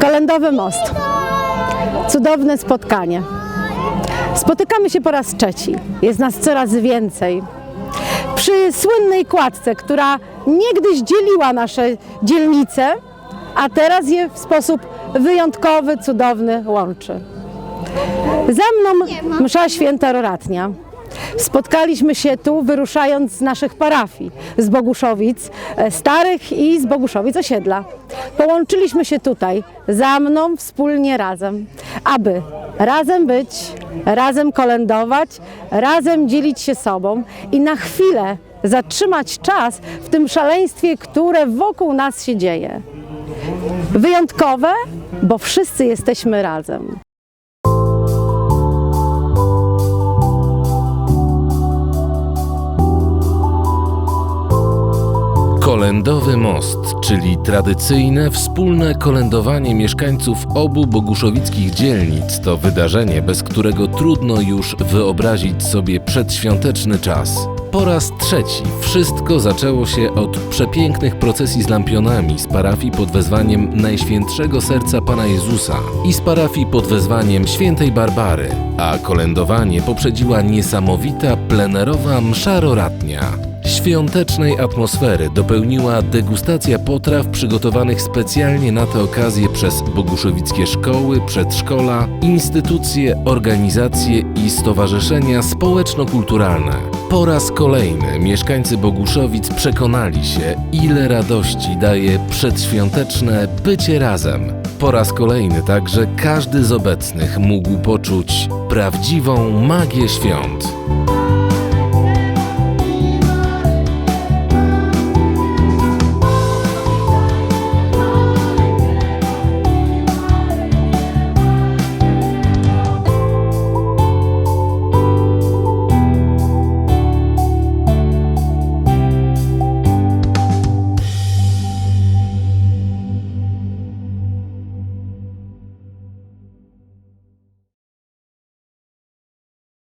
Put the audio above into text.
Kolędowy most. Cudowne spotkanie. Spotykamy się po raz trzeci. Jest nas coraz więcej. Przy słynnej kładce, która niegdyś dzieliła nasze dzielnice, a teraz je w sposób wyjątkowy, cudowny łączy. Za mną msza święta Roratnia. Spotkaliśmy się tu wyruszając z naszych parafii, z Boguszowic e, Starych i z Boguszowic Osiedla. Połączyliśmy się tutaj, za mną, wspólnie razem, aby razem być, razem kolędować, razem dzielić się sobą i na chwilę zatrzymać czas w tym szaleństwie, które wokół nas się dzieje. Wyjątkowe, bo wszyscy jesteśmy razem. Kolędowy Most, czyli tradycyjne wspólne kolędowanie mieszkańców obu boguszowickich dzielnic, to wydarzenie, bez którego trudno już wyobrazić sobie przedświąteczny czas. Po raz trzeci wszystko zaczęło się od przepięknych procesji z lampionami z parafii pod wezwaniem Najświętszego Serca Pana Jezusa i z parafii pod wezwaniem Świętej Barbary, a kolędowanie poprzedziła niesamowita plenerowa msza roratnia. Świątecznej atmosfery dopełniła degustacja potraw przygotowanych specjalnie na tę okazję przez boguszowickie szkoły, przedszkola, instytucje, organizacje i stowarzyszenia społeczno-kulturalne. Po raz kolejny mieszkańcy Boguszowic przekonali się, ile radości daje przedświąteczne bycie razem. Po raz kolejny także każdy z obecnych mógł poczuć prawdziwą magię świąt.